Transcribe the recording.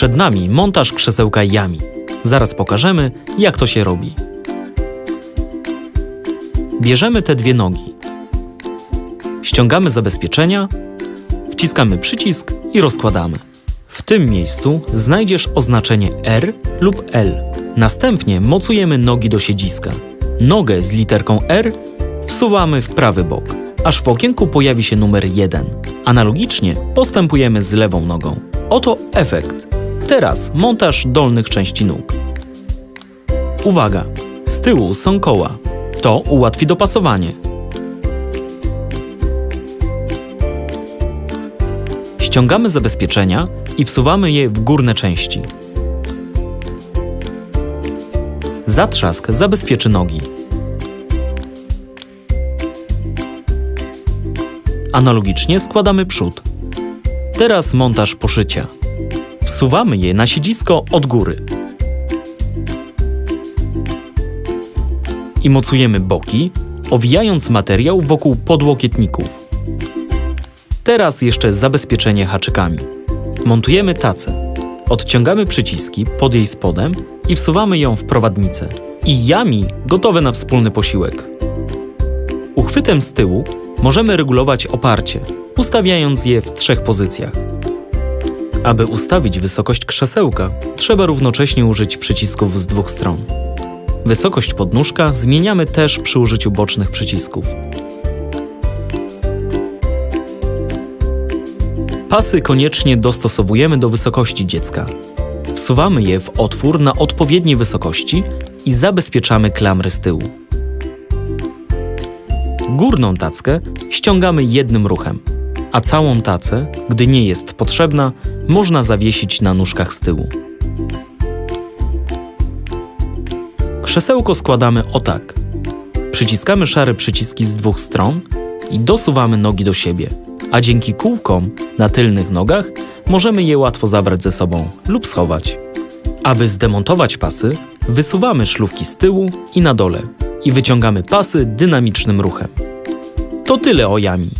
Przed nami montaż krzesełka Yami. Zaraz pokażemy, jak to się robi. Bierzemy te dwie nogi. Ściągamy zabezpieczenia, wciskamy przycisk i rozkładamy. W tym miejscu znajdziesz oznaczenie R lub L. Następnie mocujemy nogi do siedziska. Nogę z literką R wsuwamy w prawy bok, aż w okienku pojawi się numer 1. Analogicznie postępujemy z lewą nogą. Oto efekt. Teraz montaż dolnych części nóg. Uwaga! Z tyłu są koła. To ułatwi dopasowanie. Ściągamy zabezpieczenia i wsuwamy je w górne części. Zatrzask zabezpieczy nogi. Analogicznie składamy przód. Teraz montaż poszycia. Wsuwamy je na siedzisko od góry. I mocujemy boki, owijając materiał wokół podłokietników. Teraz jeszcze zabezpieczenie haczykami. Montujemy tacę. Odciągamy przyciski pod jej spodem i wsuwamy ją w prowadnicę. I jami gotowe na wspólny posiłek. Uchwytem z tyłu możemy regulować oparcie, ustawiając je w trzech pozycjach. Aby ustawić wysokość krzesełka, trzeba równocześnie użyć przycisków z dwóch stron. Wysokość podnóżka zmieniamy też przy użyciu bocznych przycisków. Pasy koniecznie dostosowujemy do wysokości dziecka. Wsuwamy je w otwór na odpowiedniej wysokości i zabezpieczamy klamry z tyłu. Górną tackę ściągamy jednym ruchem, a całą tacę, gdy nie jest potrzebna, można zawiesić na nóżkach z tyłu. Krzesełko składamy o tak. Przyciskamy szare przyciski z dwóch stron i dosuwamy nogi do siebie, a dzięki kółkom na tylnych nogach możemy je łatwo zabrać ze sobą lub schować. Aby zdemontować pasy, wysuwamy szlówki z tyłu i na dole i wyciągamy pasy dynamicznym ruchem. To tyle o jami.